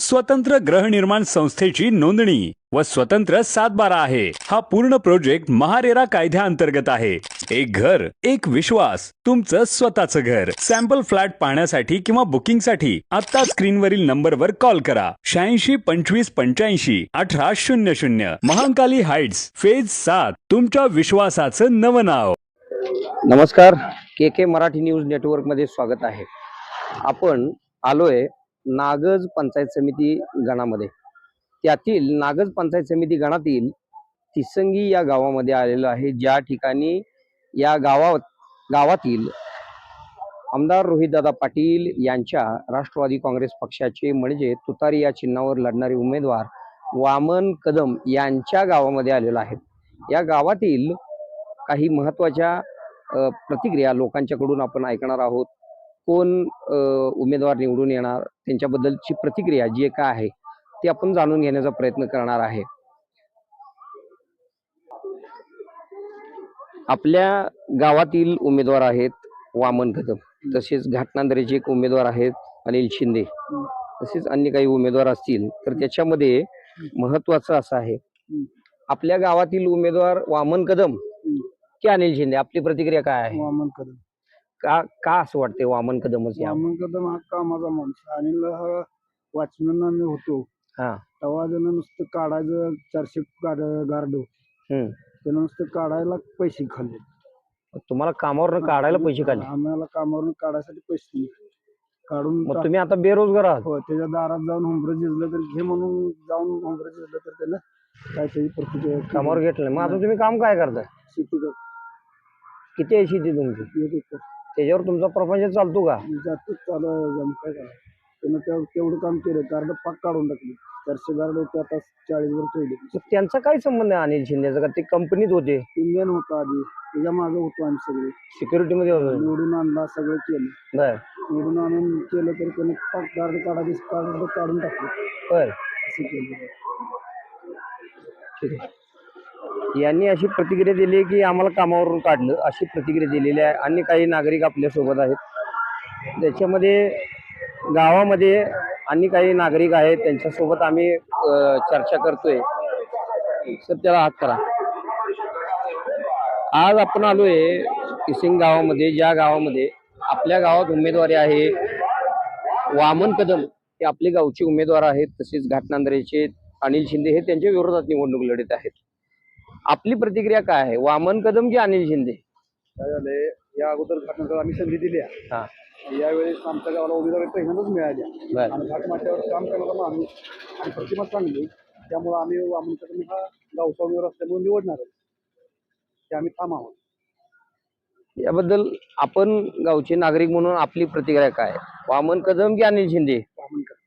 स्वतंत्र गृहनिर्माण संस्थेची नोंदणी व स्वतंत्र सातबारा आहे. हा पूर्ण प्रोजेक्ट महारेरा कायद्याअंतर्गत आहे. एक घर एक विश्वास तुमचं स्वतःचं घर. सॅम्पल फ्लॅट पाहण्यासाठी किंवा बुकिंगसाठी आता स्क्रीनवरील नंबरवर कॉल करा. शहाऐंशी पंचवीस पंच्याऐंशी अठरा शून्य शून्य. महाकाली हाइट्स फेज सात तुमच्या विश्वासाचं नवं नाव. नमस्कार. के के मराठी न्यूज नेटवर्कमध्ये स्वागत आहे. आपण आलोय नागज पंचायत समिती गणामध्ये. त्यातील नागज पंचायत समिती गणातील तिसंगी या गावामध्ये आलेलं आहे. ज्या ठिकाणी या गावा गावातील आमदार रोहितदादा पाटील यांच्या राष्ट्रवादी काँग्रेस पक्षाचे म्हणजे तुतारी या चिन्हावर लढणारे उमेदवार वामन कदम यांच्या गावामध्ये आलेला आहे या गावातील काही महत्त्वाच्या प्रतिक्रिया लोकांच्याकडून आपण ऐकणार आहोत. कोण उमेदवार निवडून येणार त्यांच्याबद्दलची प्रतिक्रिया जी काय आहे ती आपण जाणून घेण्याचा प्रयत्न करणार आहे. आपल्या गावातील उमेदवार आहेत वामन कदम तसेच घाटनांदरेचे एक उमेदवार आहेत अनिल शिंदे. तसेच अन्य काही उमेदवार असतील तर त्याच्यामध्ये महत्वाचं असं आहे आपल्या गावातील उमेदवार वामन कदम की अनिल शिंदे? आपली प्रतिक्रिया काय आहे? वामन कदम का का असं वाटते वामन कदमच या? वामन कदम हा कामाचा माणूस अनिल हा वॉचमॅन आम्ही होतो. हा. तेव्हा त्यानं नुसतं काढायचं चारशे गाड गार्ड. हम्म. त्यानं नुसतं काढायला पैसे खाल्ले. तुम्हाला कामावर काढायला पैसे काढले आम्हाला कामावरून काढायसाठी पैसे. काढून मग तुम्ही आता बेरोजगार आहात? हो, त्याच्या दारात जाऊन होमब्रज झिजलं तर घे म्हणून जाऊन होमब्रज झिजलं तर त्यानं काय त्याची प्रतिक्रिया केली. कामावर घेतलं. मग आता तुम्ही काम काय करताय? शेती कर किती आहे शेती तुमची? एक एकर. त्याच्यावर तुमचा प्रपंच चालतो का? जातो चालू जम काय करा त्यानं त्या- तेवढं काम केलं कार्ड पाक काढून टाकले. चारशे गार्ड होते आता चाळीस वर ठेवले. मग त्यांचा काय संबंध आहे अनिल शिंदेचा? का ते कंपनीत होते? इंडियन होता आधी. त्याच्यामागे होतो आम्ही सगळे. सिक्युरिटी मध्ये होते. निवडून आणला सगळं केलं. बर. निवडून आणून केलं तर त्याने पाक गार्ड काढायचे कार्ड काढून टाकले. बर. असं केलं. ठीक आहे. यांनी अशी प्रतिक्रिया दिली आहे की आम्हाला कामावरून काढलं अशी प्रतिक्रिया दिलेली आहे. आणि काही नागरिक आपल्यासोबत आहेत. त्याच्यामध्ये गावामध्ये आणि काही नागरिक आहेत त्यांच्यासोबत आम्ही चर्चा करतोय. सर त्याला हात करा. आज आपण आलोय किसिंग गावामध्ये. ज्या गावामध्ये आपल्या गावात उमेदवारी आहे वामन कदम हे आपले गावचे उमेदवार आहेत तसेच घाटनांदरेचे अनिल शिंदे हे त्यांच्या विरोधात निवडणूक लढत आहेत. आपली प्रतिक्रिया काय आहे? वामन कदम की अनिल शिंदे? काय झालंय या अगोदर घटना आम्ही संधी दिल्या हा. यावेळेस आमच्या गावाला उमेदवारी पहिल्यांदाच मिळाल्या. बर. आणि घाटमाथ्यावर काम करणारा माणूस आणि प्रतिमा चांगली. त्यामुळे आम्ही वामन कदम हा गावचा उमेदवार असल्यामुळे निवडणार आहे. ते आम्ही ठाम आहोत याबद्दल आपण गावचे नागरिक म्हणून आपली प्रतिक्रिया काय वामन कदम की अनिल शिंदे? वामन कदम.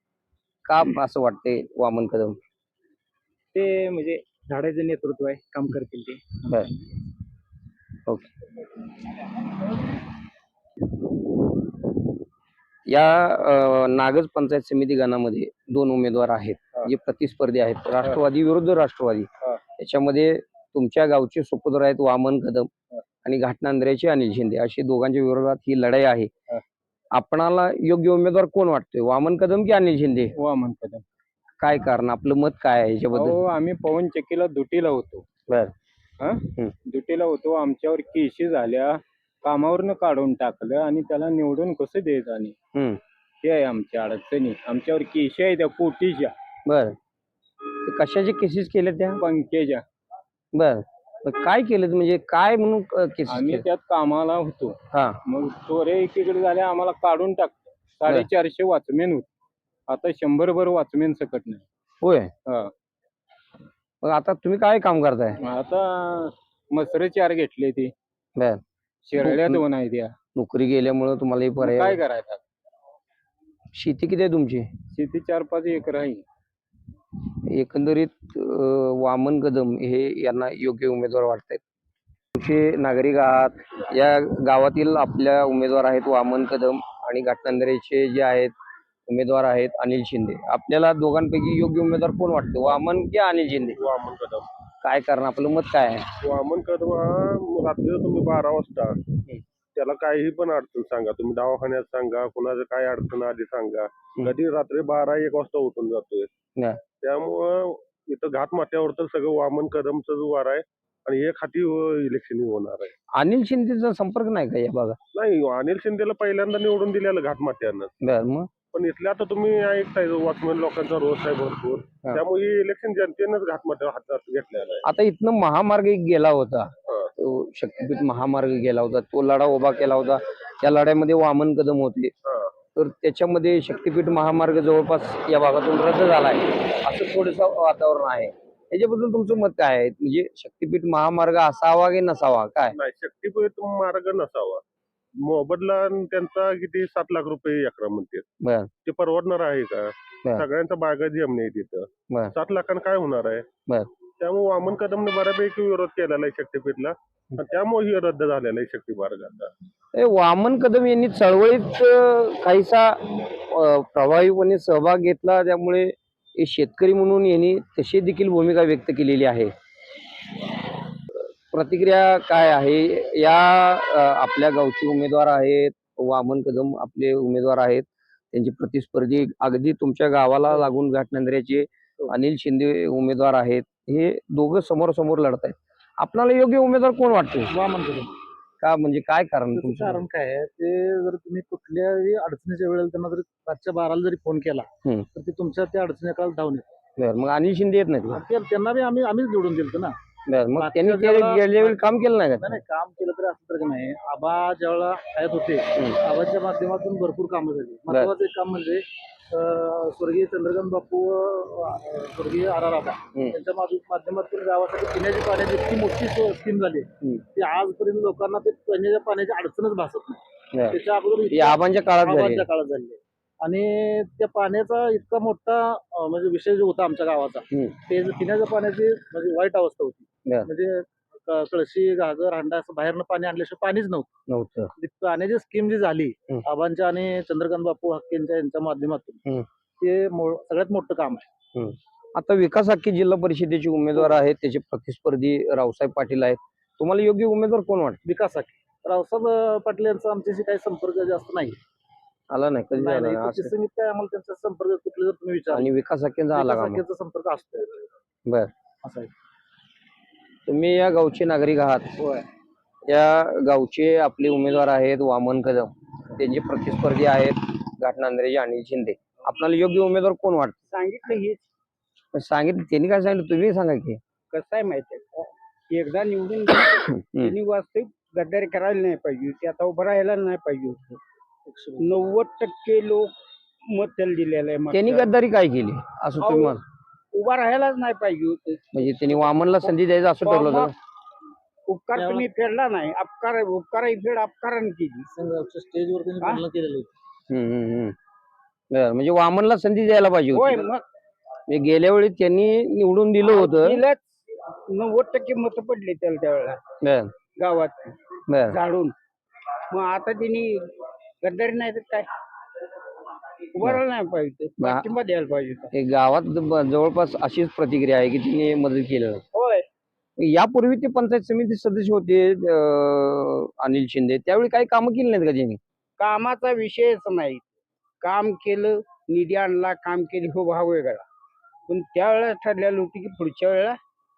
का असं वाटते वामन कदम? ते म्हणजे झाडाचं नेतृत्व आहे काम करतील ते. बर. ओके. या अ, नागज पंचायत समिती गणामध्ये दोन उमेदवार आहेत. जे प्रतिस्पर्धी आहेत. राष्ट्रवादी विरुद्ध राष्ट्रवादी. हा. याच्यामध्ये तुमच्या गावचे सुपुत्र आहेत वामन कदम आणि घाटनांद्र्याचे अनिल शिंदे. अशी दोघांच्या विरोधात ही लढाई आहे. हा. आपणाला योग्य उमेदवार कोण वाटतोय? वामन कदम की अनिल शिंदे? वामन कदम. काय कारण? आपलं मत काय आहे याच्याबद्दल? आम्ही पवन चक्कीला दुटीला होतो. बर. हा. दुटीला होतो आमच्यावर केशी झाल्या कामावरनं काढून टाकलं आणि त्याला निवडून कसं द्यायचं आणि? हम्म. ते आहे आमच्या अडचणी. आमच्यावर केशी आहे त्या कोटीच्या बर. ते कशाचे केसेस केले त्या? पंख्याच्या. बर. मग काय केलं? म्हणजे काय म्हणून केसेस आम्ही त्यात कामाला होतो. हा. मग चोऱ्या एकीकडे झाल्या आम्हाला काढून टाकलं. साडेचारशे वॉचमॅन होते. आता शंभर भर वॉचमॅन सकट नाही. होय? हा. मग आता तुम्ही काय काम करताय? आता मसरे चार घेतले ते. बर. शिरड्या दोन आहे त्या नोकरी गेल्यामुळे तुम्हाला हे मग पर्याय काय करायचं? शेती किती आहे तुमची? शेती चार पाच एकर आहे. एकंदरीत अं, वामन कदम हे यांना योग्य उमेदवार वाटतायत. गावचे नागरिक आहात. या गावातील आपल्या उमेदवार आहेत वामन कदम आणि घाटनांदरेचे जे आहेत उमेदवार आहेत अनिल शिंदे. आपल्याला दोघांपैकी योग्य उमेदवार कोण वाटतो? वामन की अनिल शिंदे? वामन कदम. काय कारण? आपलं मत काय आहे? वामन कदम हा रात्री तुम्ही बारा वाजता. त्याला काहीही पण अडचण सांगा. तुम्ही दवाखान्यात सांगा कुणाचं काय अडचण आली सांगा. कधी रात्री बारा एक वाजता उठून जातोय. त्यामुळं इथं घाट माथ्यावर तर सगळं वामन कदमचं वार आहे आणि एक हाती इलेक्शन होणार आहे. अनिल शिंदेचा संपर्क नाही का या भागात? नाही अनिल शिंदेला पहिल्यांदा निवडून दिलेलं घाट माथ्यानं. बर मग? पण इथल्या आता तुम्ही ऐकताय वॉचमॅन लोकांचा रोष आहे भरपूर हा. त्यामुळे हे इलेक्शन जनतेनंच माथ्यावर हातात घेतलेलं आहे. आता इथनं महामार्ग एक गेला होता. तो शक्तीपीठ महामार्ग गेला होता. तो लढा उभा केला होता. त्या लढ्यामध्ये वामन कदम होते. हा. तर त्याच्यामध्ये शक्तीपीठ महामार्ग जवळपास या भागातून रद्द झालाय. असं थोडस वातावरण आहे. याच्याबद्दल तुमचं मत काय आहे? म्हणजे शक्तीपीठ महामार्ग असावा की नसावा? काय? नाही शक्तीपीठ मार्ग नसावा. मोबदला आणि त्यांचा किती सात लाख रुपये एकरा म्हणते. बर. ते परवडणार आहे का? बर. सगळ्यांचा बागा जमणे आहे बर. तिथं सात लाखांना काय होणार आहे? बर. त्यामुळे वामन कदमने बऱ्यापैकी विरोध केलेला आहे शक्तीपीठला. आणि त्यामुळे ही रद्द झालेला आहे शक्ती मार्गाचा. हे वामन कदम यांनी चळवळीत अं, काहीसा अं, प्रभावीपणे सहभाग घेतला. त्यामुळे हे शेतकरी म्हणून यांनी तशी देखील भूमिका व्यक्त केलेली आहे. प्रतिक्रिया काय आहे? या आपल्या गावचे उमेदवार आहेत वामन कदम आपले उमेदवार आहेत. त्यांचे प्रतिस्पर्धी अगदी तुमच्या गावाला लागून घाटनंद्र्याचे अनिल शिंदे उमेदवार आहेत. हे दोघं समोर समोर लढत आहेत. आपल्याला योग्य उमेदवार कोण वाटतो वामन कदम. का? म्हणजे काय कारण त्याचं तुमचं? कारण काय आहे? ते जर तुम्ही कुठल्याही अडचणीच्या वेळेला त्यांना जरी रातच्या बाराला जरी फोन केला हम्म. तर ते तुमच्या त्या अडचणी काल धावून येतात. बर मग अनिल शिंदे येत नाहीत का? ते- त्यांना बी आम्ही आम्हीच निवडून दिलतो ना. बर मग त्यांनी ते वेळी काम केलं नाही का नाही काम केलं तरी असं तर का नाही आबा ज्यावेळेला आहेत होते. आबाच्या माध्यमातून भरपूर कामं झाली महत्वाचं एक काम म्हणजे अं, स्वर्गीय चंद्रकांत बापू अं, स्वर्गीय आर आर आबा माध्य- माध्यमातून गावासाठी पिण्याची पाण्याची इतकी मोठी स्कीम झाली हम्म. की आजपर्यंत लोकांना ते पिण्याच्या पाण्याची अडचणच भासत नाही बर. त्याच्या अगोदर हे आबांच्या काळात झाले आबांच्या काळात झाली. आणि त्या पाण्याचा इतका मोठा अं, म्हणजे विषय जो होता आमच्या गावाचा हम्म. ते जे पिण्याच्या पाण्याची म्हणजे वाईट अवस्था होती बर. म्हणजे क- कळशी घागर हांडा असं बाहेरनं पाणी आणल्याशिवाय पाणीच नव्हतं नव्हतं ती पाण्याची स्कीम जी झाली हम्म. आबांच्या आणि चंद्रकांत बापू हक्केंच्या यांच्या माध्यमातून. ते मो- सगळ्यात मोठं काम आहे आता विकास हक्की जिल्हा परिषदेचे उमेदवार आहेत त्याचे प्रतिस्पर्धी रावसाहेब पाटील आहेत तुम्हाला योग्य उमेदवार कोण वाटत विकासासाठी रावसाहेब अं, पाटील यांचा आमच्याशी काही संपर्क जास्त नाही आला नाही कधी नाही झाला नाही नाही पच्चीस असं. संगीत काय आम्हाला त्यांचा संपर्क कुठले जर तुम्ही विचार आणि विकास हक्केंचा आला का मग? संपर्क असतो बर. असं आहे तुम्ही या गावचे नागरिक आहात. होय. या गावचे आपले उमेदवार आहेत वामन कदम त्यांचे प्रतिस्पर्धी आहेत घाटनांद्रेचे अनिल शिंदे. आपल्याला योग्य उमेदवार कोण वाटत? सांगितलं हे सांगितलं त्यांनी काय सांगितलं? तुम्ही सांगा की. कसं आहे माहिती आहे का? एकदा निवडून त्यांनी वास्तविक गद्दारी करायला नाही पाहिजे होती. आता उभं राहायला नाही पाहिजे होतं. नव्वद टक्के लोक मत त्याला दिलेलं आहे त्यांनी. गद्दारी काय केली? असं तुम्ही अहो, म्हण उभा राहायलाच नाही पाहिजे होतं. म्हणजे त्यांनी वामनला संधी द्यायचं असं ठरलं होतं? उपकार तुम्ही फेडला नाही. अपकार उपकार फेड अपकाराने केली. स्टेजवर त्यांनी केलेलं हम्म, हम्म, हम्म. बरं, म्हणजे वामनला संधी द्यायला पाहिजे होय होती मग म्हणजे गेल्या वेळी त्यांनी निवडून दिलं होतं. दिलंच. नव्वद टक्के मत पडले त्याला त्यावेळेला बरं, गावात. बरं. झाडून. मग आता त्यांनी गद्दारी नाही तर काय? राहायला नाही पाहिजे. पाठिंबा द्यायला पाहिजे हे गावात ब- जवळपास अशीच प्रतिक्रिया आहे की त्यांनी मदत केलं. होय. यापूर्वी ते पंचायत समिती सदस्य होते अं, अनिल शिंदे. त्यावेळी काही कामं केली नाहीत का त्यांनी कामाचा विषयच नाही. काम केलं निधी आणला काम केली हो भाव वेगळा. पण त्यावेळेला ठरलेलं होतं की पुढच्या वेळेला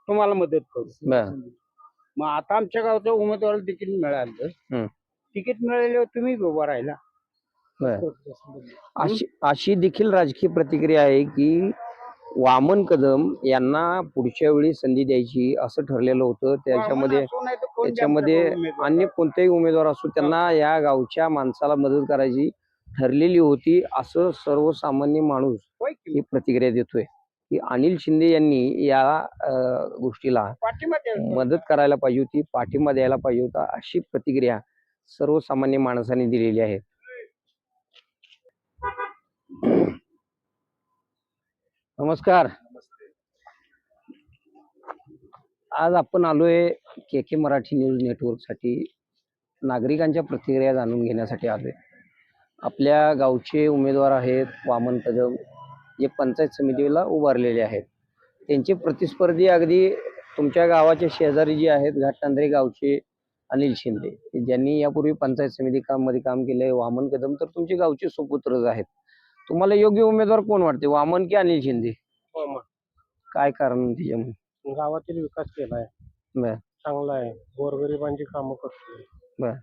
तुम्हाला मदत करू. बरं. मग आता आमच्या गावच्या उमेदवाराला तिकीट हम्म. मिळालं तिकीट मिळाल्यावर तुम्ही उभा राहिला. अशी अशी देखील राजकीय प्रतिक्रिया आहे की वामन कदम यांना पुढच्या वेळी संधी द्यायची असं ठरलेलं होतं. त्याच्यामध्ये त्याच्यामध्ये. अन्य कोणतेही उमेदवार असो त्यांना या गावच्या माणसाला मदत करायची ठरलेली होती असं सर्वसामान्य माणूस? ही प्रतिक्रिया देतोय. की अनिल शिंदे यांनी या गोष्टीला मदत करायला पाहिजे होती पाठिंबा द्यायला पाहिजे होता अशी प्रतिक्रिया सर्वसामान्य माणसाने दिलेली आहे. नमस्कार. आज आपण आलोय के के मराठी न्यूज नेटवर्कसाठी नागरिकांच्या प्रतिक्रिया जाणून घेण्यासाठी आलोय. आपल्या गावचे उमेदवार आहेत वामन कदम. जे पंचायत समितीला उभारलेले आहेत. त्यांचे प्रतिस्पर्धी अगदी तुमच्या गावाचे शेजारी जे आहेत घाटनांद्रे गावचे अनिल शिंदे. ज्यांनी यापूर्वी पंचायत समिती काममध्ये काम केलंय वामन कदम तर तुमचे गावचे सुपुत्रच आहेत. तुम्हाला योग्य उमेदवार कोण वाटते? वामन की अनिल शिंदे? काय कारण त्याच्यामुळे गावातील विकास केलाय. बर. चांगला आहे. गोरगरिबांची कामं करतोय. बर.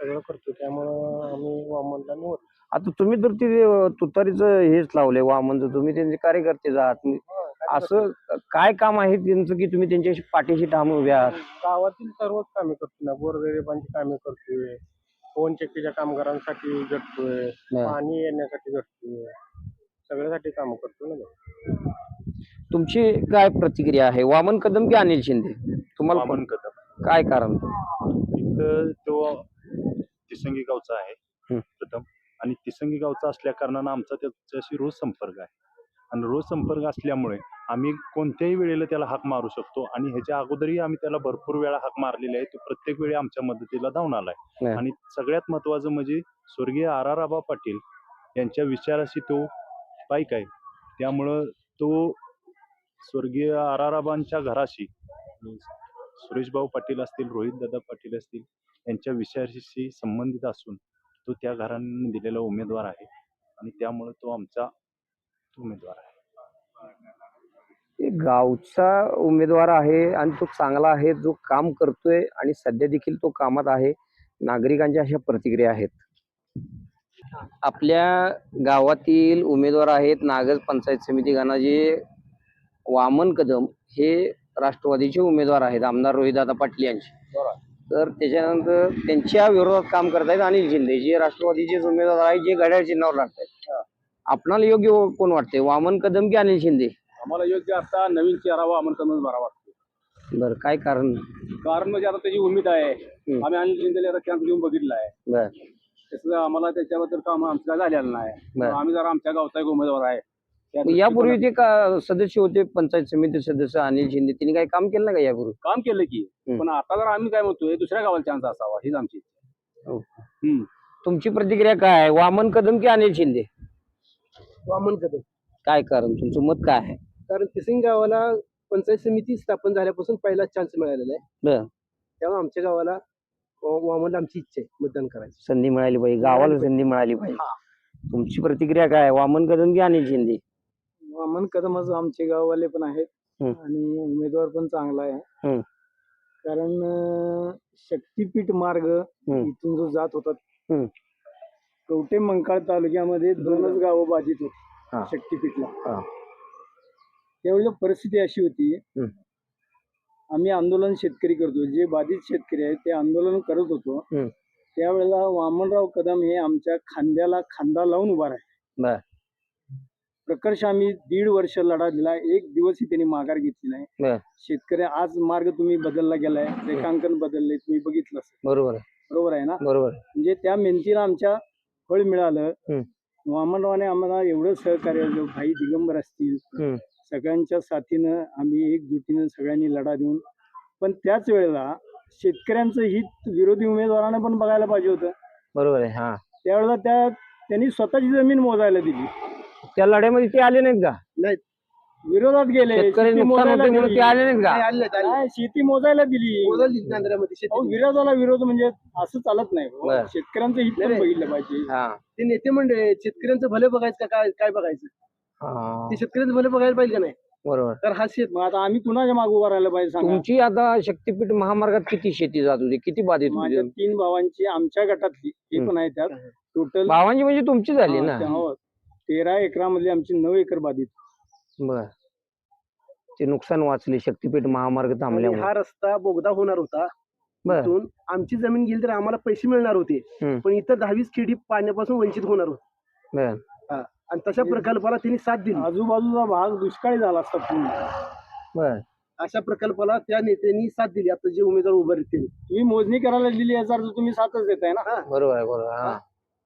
सगळं करतो त्यामुळं आम्ही वामनला निवड आता तुम्ही तर ते अं, तुतारीचं हेच लावलंय. वामनचं. तुम्ही त्यांचे कार्यकर्तेच आहात तुम्ही असं काय काम आहे त्यांचं की तुम्ही त्यांच्या पाठीशी ठाम उभे आहात? गावातील सर्वच कामे करतो ना. गोरगरिबांची कामे करतोय. फोन चक्कीच्या कामगारांसाठी झटतोय बर. पाणी येण्यासाठी झटतोय सगळ्यासाठी कामं करतो ना तुमची काय प्रतिक्रिया आहे? वामन कदम की अनिल शिंदे? तुम्हाला वामन कोण- कदम. काय कारण? इथं तो तिसंगी गावचा आहे हं. प्रथम. आणि तिसंगी गावचा असल्या कारणानं आमचा त्याच्याशी रोज संपर्क आहे. आणि रोज संपर्क असल्यामुळे आम्ही कोणत्याही वेळेला त्याला हाक मारू शकतो आणि ह्याच्या अगोदरही आम्ही त्याला भरपूर वेळा हाक मारलेली आहे. तो प्रत्येक वेळी आमच्या मदतीला धावून आलाय. आणि सगळ्यात महत्वाचं म्हणजे स्वर्गीय आर आर आबा पाटील यांच्या विचाराशी तो पाईक आहे. त्यामुळं तो स्वर्गीय आर आर आबांच्या घराशी सुरेशभाऊ पाटील असतील रोहितदादा पाटील असतील यांच्या विषयाशी संबंधित असून तो त्या घराने दिलेला उमेदवार आहे. आणि त्यामुळे तो आमचा उमेदवार आहे. गावचा उमेदवार आहे आणि तो चांगला आहे जो काम करतोय आणि सध्या देखील तो कामात आहे नागरिकांच्या अशा प्रतिक्रिया आहेत. आपल्या गावातील उमेदवार आहेत नागज पंचायत समिती गणाचे वामन कदम हे राष्ट्रवादीचे उमेदवार आहेत आमदार रोहितदादा पाटील यांचे. तर त्याच्यानंतर त्यांच्या विरोधात काम करत आहेत अनिल शिंदे जे राष्ट्रवादीचेच उमेदवार आहेत जे घड्याळ चिन्हावर लढत आहेत आपणाला योग्य कोण वाटते वामन कदम की अनिल शिंदे? आम्हाला योग्य आता नवीन चेहरा वामन कदम बरा वाटतो. बरं काय कारण? कारण म्हणजे आता त्याची उमेद आहे. आम्ही अनिल शिंदेला कॅम्प घेऊन बघितला आहे बर. तसं आम्हाला त्याच्याबद्दल काम आमचं काय झालेलं नाही. बर. आम्ही जरा आमच्या गावचा एक उमेदवार आहे. त्या यापूर्वी ते का सदस्य होते पंचायत समिती सदस्य अनिल शिंदे त्यांनी काही काम केलं का यापूर्वी? काम केलं की. हम्म. पण आता जर आम्ही काय म्हणतोय दुसऱ्या गावाला चान्स असावा हीच आमची. हो. हम्म. तुमची प्रतिक्रिया काय आहे? वामन कदम की अनिल शिंदे? वामन कदम. काय कारण? तुमचं मत काय आहे? कारण तिसिंग गावाला पंचायत समिती स्थापन झाल्यापासून पहिला चान्स मिळालेला आहे बर. त्यामुळे आमच्या गावाला वामन आमची इच्छा आहे मतदान करायची संधी मिळाली पाहिजे गावाला संधी मिळाली पाहिजे तुमची प्रतिक्रिया काय आहे वामन कदम की अनिल शिंदे वामन कदमच आमचे गाववाले पण आहेत हम्म. आणि उमेदवार पण चांगला आहे हम्म. कारण अं, शक्तीपीठ मार्ग. इथून जो जात होता हम्म. कवठे मंकाळ तालुक्यामध्ये दोनच गावं बाधित हा. होती शक्तीपीठला हा. त्यावेळेला परिस्थिती अशी होती. आम्ही आंदोलन शेतकरी करतो जे बाधित शेतकरी आहेत ते आंदोलन करत होतो. त्यावेळेला वामनराव कदम हे आमच्या खांद्याला खांदा लावून उभा राहिले. प्रकर्ष आम्ही दीड वर्ष लढा दिला एक दिवसही त्यांनी माघार घेतली नाही. शेतकरी आज मार्ग तुम्ही बदलला गेलाय रेखांकन बदलले तुम्ही बघितलं. बरोबर आहे बरोबर आहे ना बरोबर. म्हणजे त्या मेहनतीला आमच्या फळ मिळालं. वामनरावाने आम्हाला एवढं सहकार्य. भाई दिगंबर असतील. सगळ्यांच्या साथीनं आम्ही एकजुटीनं सगळ्यांनी लढा देऊन पण त्याच वेळेला शेतकऱ्यांचं हित विरोधी उमेदवारानं पण बघायला पाहिजे होतं. बरोबर आहे हा. त्यावेळेला त्या त्यांनी स्वतःची जमीन मोजायला दिली. त्या लढ्यामध्ये ते आले नाहीत का? विरोधात गेले शेतकरी शेती नुकसान मोजायला होते म्हणून दिली. ते आले नाहीत का? नाही, शेती मोजायला दिली. अहो, विरोधाला विरोध म्हणजे असं चालत नाही हो. बरं. शेतकऱ्यांचं हित पण बघितलं पाहिजे. हा. ते नेते मंडळ आहेत, शेतकऱ्यांचं भले बघायचं का काय काय बघायचं. ते शेतकऱ्यांचं भले बघायला पाहिजे का नाही? बरोबर. तर हा शेत मग आता आम्ही कुणाच्या मागे उभा राहायला पाहिजे सांगा? तुमची आता शक्तीपीठ महामार्गात किती शेती जात होती? किती बाधित माझ्या होती तीन भावांची आमच्या गटातली हे पण आहे त्यात. टोटल भावांची म्हणजे तुमची झाली ना? तेरा एकरामधली आमची नऊ एकर बाधित. बर. ते नुकसान वाचले शक्तीपीठ महामार्ग आणि थांबल्यामुळे. हा रस्ता बोगदा होणार होता. बर. इथून आमची जमीन गेली तर आम्हाला पैसे मिळणार होते. हम्म. पण इतर दहावीस खेडी पाण्यापासून वंचित होणार होते. बर. आणि तशा प्रकल्पाला त्यांनी साथ दिली. आजूबाजूचा भाग दुष्काळी झाला असता पूर्ण. बर. अशा प्रकल्पाला त्या नेत्यांनी साथ दिली. आता जे उमेदवार उभे राहतील तुम्ही मोजणी करायला दिली याचा अर्थ तुम्ही साथच देताय ना? बरोबर आहे बरोबर आहे. हा.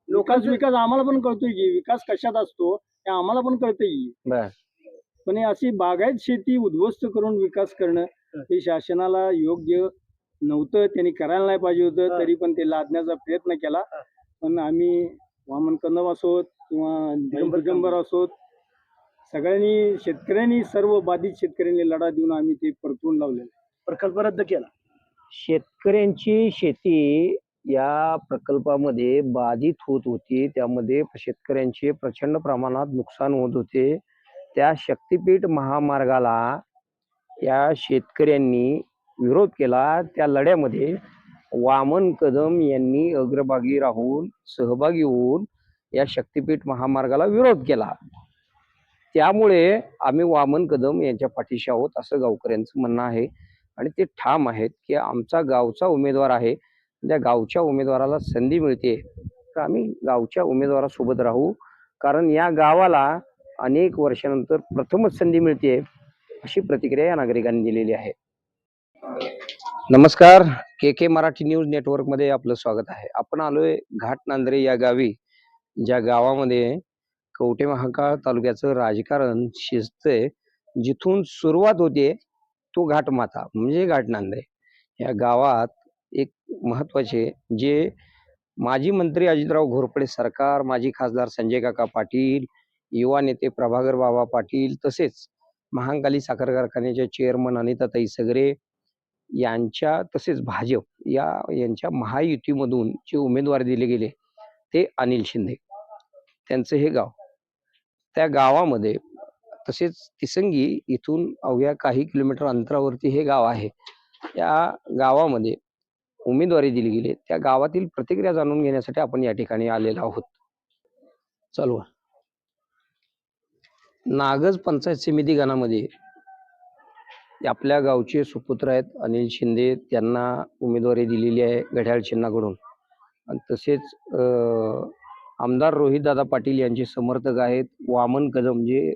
लोकांचा विकास आम्हाला पण कळतोय की विकास कशात असतो हे आम्हाला पण कळतंय की. बर. पण हे अशी बागायत शेती उद्ध्वस्त करून विकास करणं हे. शासनाला योग्य नव्हतं त्यांनी करायला नाही पाहिजे होतं तरी पण ते लादण्याचा प्रयत्न केला. पण आम्ही वामन कदम असोत किंवा दिगंबर असोत सगळ्यांनी शेतकऱ्यांनी सर्व बाधित शेतकऱ्यांनी लढा देऊन आम्ही ते परतून लावले प्रकल्प रद्द केला. शेतकऱ्यांची शेती या प्रकल्पामध्ये बाधित होत होती. त्यामध्ये शेतकऱ्यांचे प्रचंड प्रमाणात नुकसान होत होते. त्या शक्तीपीठ महामार्गाला या शेतकऱ्यांनी विरोध केला. त्या लढ्यामध्ये वामन कदम यांनी अग्रभागी राहून सहभागी होऊन या शक्तीपीठ महामार्गाला विरोध केला. त्यामुळे आम्ही वामन कदम यांच्या पाठीशी आहोत असं गावकऱ्यांचं म्हणणं आहे. आणि ते ठाम आहेत की आमचा गावचा उमेदवार आहे. त्या गावच्या उमेदवाराला संधी मिळते. तर आम्ही गावच्या उमेदवारासोबत राहू. कारण या गावाला अनेक वर्षानंतर प्रथमच संधी मिळते अशी प्रतिक्रिया या नागरिकांनी दिलेली आहे. नमस्कार. के के मराठी न्यूज नेटवर्कमध्ये आपलं स्वागत आहे. आपण आलोय घाट नांदरे या गावी. ज्या गावामध्ये कवठे महाकाळ तालुक्याचं राजकारण शिजतंय जिथून सुरुवात होते तो घाटमाथा म्हणजे घाट आहे या गावात एक महत्त्वाचे जे माजी मंत्री अजितराव घोरपडे सरकार माजी खासदार संजय काका पाटील युवा नेते प्रभाकर बाबा पाटील तसेच महांकाली साखर कारखान्याच्या चेअरमन अनिताताई सगरे यांच्या तसेच भाजप या यांच्या महायुतीमधून जे उमेदवार दिले गेले ते अनिल शिंदे. त्यांचं हे गाव. त्या गावामध्ये तसेच तिसंगी इथून अवघ्या काही किलोमीटर अंतरावरती हे गाव आहे. या गावामध्ये उमेदवारी दिली गेली त्या गावातील प्रतिक्रिया जाणून घेण्यासाठी आपण या ठिकाणी आलेलो आहोत. चालू नागज पंचायत समिती गणामध्ये आपल्या गावचे सुपुत्र आहेत अनिल शिंदे त्यांना उमेदवारी दिलेली आहे घड्याळ चिन्हाकडून. आणि तसेच आमदार रोहितदादा पाटील यांचे समर्थक आहेत. वामन कदम जे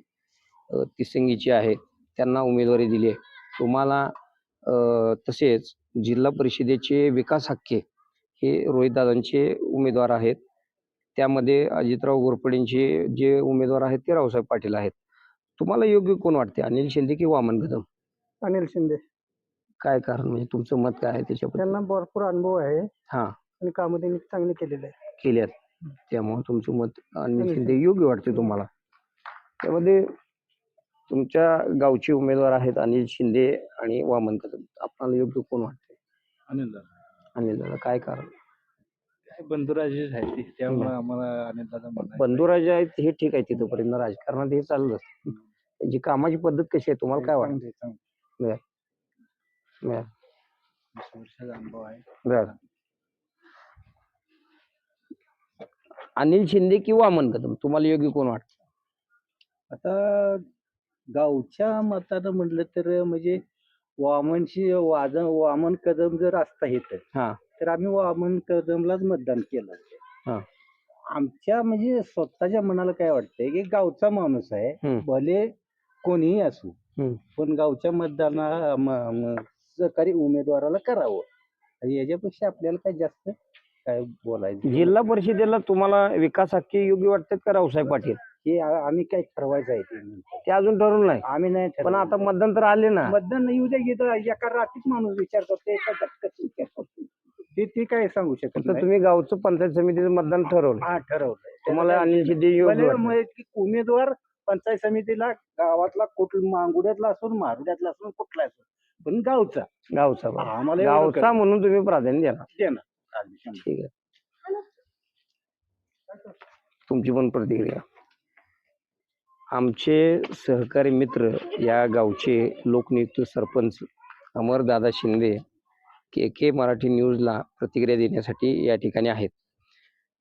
तिसंगीचे आहेत त्यांना उमेदवारी दिली आहे. तुम्हाला तसेच जिल्हा परिषदेचे विकास हक्के हे रोहितदादांचे उमेदवार आहेत. त्यामध्ये अजितराव घोरपडेंचे जे उमेदवार आहेत ते रावसाहेब पाटील आहेत. तुम्हाला योग्य कोण वाटते? अनिल शिंदे की वामन कदम? अनिल शिंदे. काय कारण? म्हणजे तुमचं मत काय आहे त्याच्याबद्दल? त्यांना भरपूर अनुभव आहे. हा. आणि कामं त्यांनी चांगली केलेली आहे केल्यात त्यामुळे तुमचं मत अनिल अनिल शिंदे योग्य वाटते तुम्हाला. त्यामध्ये तुमच्या गावचे उमेदवार आहेत अनिल शिंदे आणि वामन कदम. आपल्याला योग्य कोण वाटते अनिल दादा. अनिल दादा काय कारण? बंधुराजेच आहे ते त्यामुळे आम्हाला अनिल दादा बंधुराजे आहेत हे ठीक आहे तिथपर्यंत राजकारणात हे चालत असतं. त्यांची कामाची पद्धत कशी आहे तुम्हाला काय वाटतं? बरं. अनुभव आहे. बरं. अनिल शिंदे की वामन कदम तुम्हाला योग्य कोण वाटतं आता गावच्या मतानं म्हटलं तर म्हणजे वामनशी वाद वामन कदम जर असता येत हा. तर आम्ही वामन कदमलाच मतदान केलं हा. आमच्या म्हणजे स्वतःच्या मनाला काय वाटतंय की गावचा माणूस आहे. भले कोणीही असू. पण गावच्या मतदाना सहकारी उमेदवाराला करावं याच्यापेक्षा आपल्याला काय जास्त काय बोलायचं जिल्हा परिषदेला तुम्हाला विकास हक्के योग्य वाटतात का रावसाहेब पाटील हे आ- आम्ही काय ठरवायचं आहे ते नंतर. ते अजून ठरवलं नाही आम्ही नाही पण ठरवलं. आता मतदान तर आले ना मतदान येऊ द्या येतं एका रात्रीत माणूस विचार करतो एका झटक्यात विचार करतो ते ते काय सांगू शकत तर नाही तुम्ही गावचं पंचायत समितीचं मतदान ठरवलं हा ठरवलंय तुम्हाला अनिल शिंदे योग्य की उमेदवार पंचायत समितीला गावातला कुठ मांगुड्यातला असून मारुड्यातला असून कुठला असून पण गावचा गावचा. आम्हाला एवढं गावचा. म्हणून तुम्ही प्राधान्य. चालेल, शंभर. ठीक आहे. तुमची पण प्रतिक्रिया. आमचे सहकारी मित्र या गावचे लोकनियुक्त सरपंच अमरदादा शिंदे के के मराठी न्यूजला प्रतिक्रिया देण्यासाठी या ठिकाणी आहेत.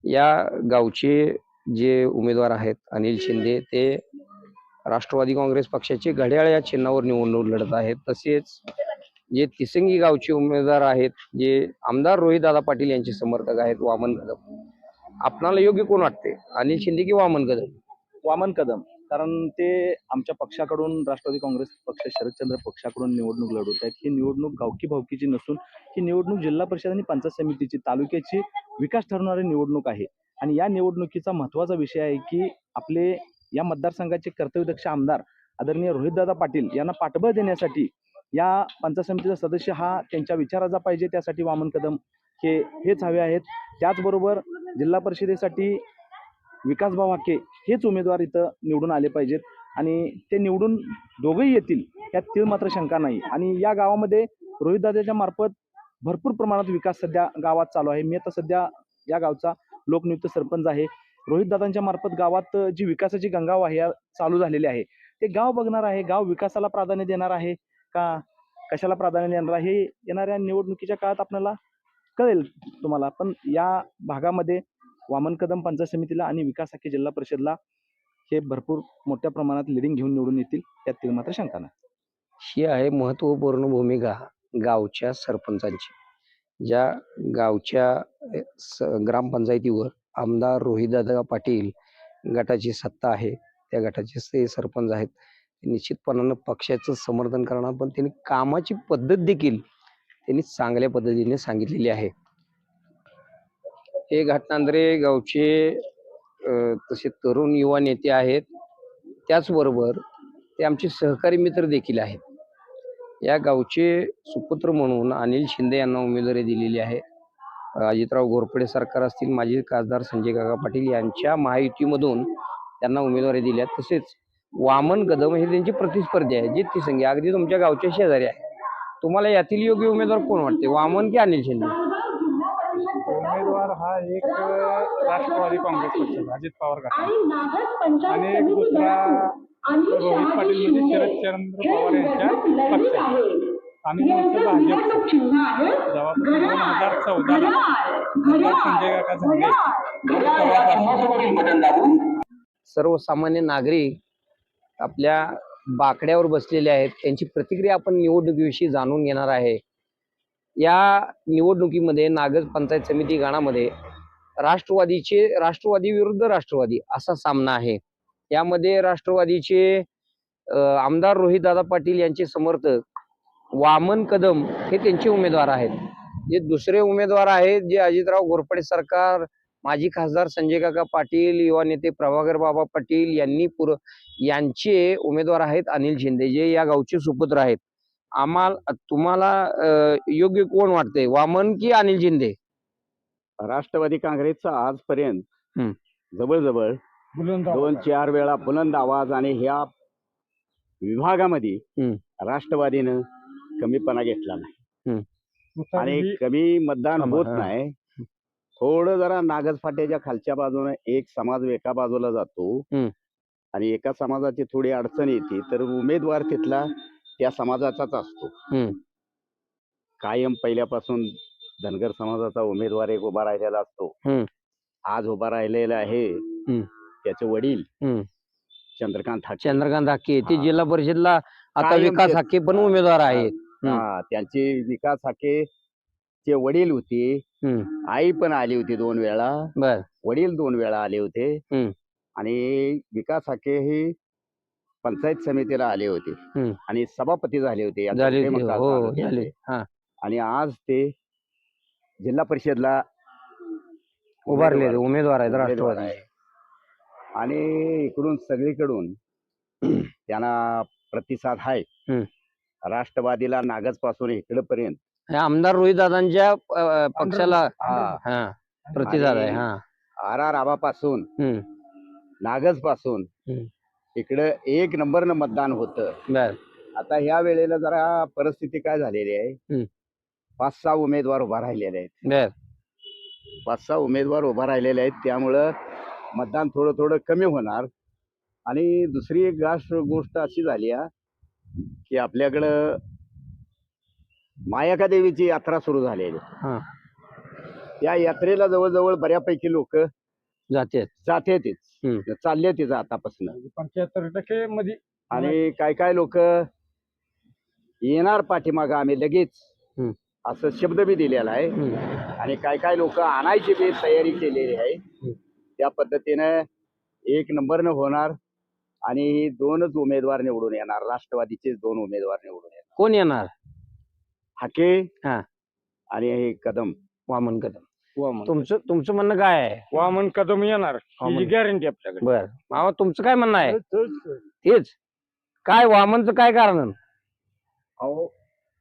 या गावचे जे उमेदवार आहेत अनिल शिंदे ते राष्ट्रवादी काँग्रेस पक्षाचे घड्याळ या चिन्हावर निवडणूक लढत आहेत. तसेच जे तिसंगी गावचे उमेदवार आहेत जे आमदार रोहितदादा पाटील यांचे समर्थक आहेत वामन कदम. आपणाला योग्य कोण वाटते अनिल शिंदे की वामन कदम? वामन कदम. कारण ते आमच्या पक्षाकडून राष्ट्रवादी काँग्रेस पक्ष शरदचंद्र पक्षाकडून निवडणूक लढवत आहेत. ही निवडणूक गावकी भावकीची नसून ही निवडणूक जिल्हा परिषद आणि पंचायत समितीची तालुक्याची विकास ठरवणारी निवडणूक आहे. आणि या निवडणुकीचा महत्त्वाचा विषय आहे की आपले या मतदारसंघाचे कर्तव्यदक्ष आमदार आदरणीय रोहितदादा पाटील यांना पाठबळ देण्यासाठी या पंचायत समितीचा सदस्य हा त्यांच्या विचाराचा पाहिजे त्यासाठी वामन कदम हे हेच हवे आहेत. त्याचबरोबर जिल्हा परिषदेसाठी विकासभाऊ हाके हेच उमेदवार इथं निवडून आले पाहिजेत. आणि ते निवडून दोघंही येतील यात तीळ मात्र शंका नाही. आणि या गावामध्ये रोहितदादाच्या मार्फत भरपूर प्रमाणात विकास सध्या गावात चालू आहे. मी आता सध्या या गावचा लोकनियुक्त सरपंच आहे. रोहितदादांच्या मार्फत गावात जी विकासाची गंगा वाह्या चालू झालेली आहे. ते गाव बघणार आहे. गाव विकासाला प्राधान्य देणार आहे. का कशाला प्राधान्य देणार हे येणाऱ्या निवडणुकीच्या काळात आपल्याला कळेल तुम्हाला. पण या भागामध्ये वामन कदम पंचायत समितीला आणि विकास हक्की जिल्हा परिषदला हे भरपूर मोठ्या प्रमाणात लिडिंग घेऊन निवडून येतील त्यातील मात्र शंका नाही. ही आहे महत्त्वपूर्ण भूमिका गावच्या सरपंचांची. ज्या गावच्या स ग्रामपंचायतीवर आमदार रोहितदादा पाटील गटाची सत्ता आहे त्या गटाचे ते सरपंच आहेत. निश्चितपणानं पक्षाचं समर्थन करणार पण त्यांनी कामाची पद्धत देखील त्यांनी चांगल्या पद्धतीने सांगितलेली आहे. हे घटनांद्रे गावचे तसे तरुण युवा नेते आहेत. त्याचबरोबर ते आमचे सहकारी मित्र देखील आहेत. या गावचे सुपुत्र म्हणून अनिल शिंदे यांना उमेदवारी दिलेली आहे. अजितराव घोरपडे सरकार असतील माजी खासदार संजय काका पाटील यांच्या महायुतीमधून त्यांना उमेदवारी दिल्या तसेच वामन कदम हे त्यांची प्रतिस्पर्धी आहे जित संघी अगदी तुमच्या गावच्या शेजारी आहे. तुम्हाला यातील योग्य उमेदवार कोण वाटते? वामन की अनिल शिंदे? उमेदवार हा एक राष्ट्रवादी काँग्रेस पक्षाचा अजित पवार आणि एक दुसरा रोहित पाटील म्हणजे शरदचंद्र पवार यांच्या पक्षाचा आणि भाजप जेव्हापासून दोन हजार चौदाला संजय काका झाले सर्वसामान्य नागरिक आपल्या बाकड्यावर बसलेले आहेत. त्यांची प्रतिक्रिया आपण निवडणुकीविषयी जाणून घेणार आहे. या निवडणुकीमध्ये नागज पंचायत समिती गणामध्ये राष्ट्रवादीचे राष्ट्रवादी विरुद्ध राष्ट्रवादी असा सामना आहे. यामध्ये राष्ट्रवादीचे आमदार आमदार रोहितदादा पाटील यांचे समर्थक वामन कदम हे त्यांचे उमेदवार आहेत. जे दुसरे उमेदवार आहेत जे अजितराव घोरपडे सरकार माजी खासदार संजय काका पाटील युवा नेते प्रभाकर बाबा पाटील यांनी पुर यांचे उमेदवार आहेत अनिल शिंदे जे या गावचे सुपुत्र आहेत. आम्हाला तुम्हाला योग्य कोण वाटते वामन की अनिल शिंदे? राष्ट्रवादी काँग्रेसचा आजपर्यंत. जवळजवळ दोन चार वेळा बुलंद आवाज आणि ह्या विभागामध्ये. राष्ट्रवादीनं कमीपणा घेतला नाही. आणि कमी मतदान होत. नाही. थोडं जरा नागज फाट्याच्या खालच्या बाजूने एक समाज एका बाजूला जातो हम्म. आणि एका समाजाची थोडी अडचण येते तर उमेदवार तिथला त्या समाजाचाच असतो हम्म. कायम पहिल्यापासून धनगर समाजाचा उमेदवार एक उभा राहिलेला असतो हम्म. आज उभा राहिलेला आहे त्याचे वडील हम्म. चंद्रकांत ठाकरे चंद्रकांत हाके ते हा. जिल्हा परिषदला आता कायम विकास तेच. हाके पण उमेदवार आहेत हम्म. हा, त्यांचे विकास हाके चे वडील होते हम्म. आई पण आली होती दोन वेळा बर वडील दोन वेळा आले होते हम्म. आणि विकास हाके हे पंचायत समितीला आले होते हम्म. आणि सभापती झाले होते झाले हो तालुक्याचे. झाले हा आणि आज ते जिल्हा परिषदला उभारले उमेदवार- उमेदवार आहेत उमेदवार राष्ट्रवादी आहे. आणि इकडून सगळीकडून त्यांना प्रतिसाद आहे हम्म. राष्ट्रवादीला नागजपासून इकडपर्यंत आमदार रोहित दादांच्या पक्षाला हा. प्रतिसाद आहे हा. आर आर आबापासून. नागजपासून. इकडं एक नंबरनं मतदान होतं. आता ह्या वेळेला जरा परिस्थिती काय झालेली आहे. पाच सहा उमेदवार उभा राहिलेले आहेत. बर. पाच सहा उमेदवार उभा राहिलेले आहेत त्यामुळं मतदान थोडं थोडं कमी होणार. आणि दुसरी एक गोष्ट गोष्ट अशी झाली आहे की आपल्याकडं मायाका देवीची यात्रा सुरू झालेली. आहे. हा. त्या यात्रेला जवळजवळ बऱ्यापैकी लोक जाते. जाते हम्म. चालले तेच आतापासून. पंच्याहत्तर टक्के मध्ये आणि काय काय लोक येणार पाठीमागं आम्ही लगेच हम्म. असं शब्द बी दिलेला आहे. आणि काय काय लोक आणायची बी तयारी केलेली आहे. त्या पद्धतीनं एक नंबरनं होणार आणि दोनच उमेदवार निवडून येणार. राष्ट्रवादीचे दोन उमेदवार निवडून येणार. कोण येणार? हाके हा. आणि हे कदम वामन कदम. वामन तुमचं तुमचं म्हणणं काय आहे? वामन कदम येणार. वामन. गॅरंटी आपल्याकडे. बर. मामा तुमचं काय म्हणणं आहे? तेच. काय वामनचं काय कारण? अहो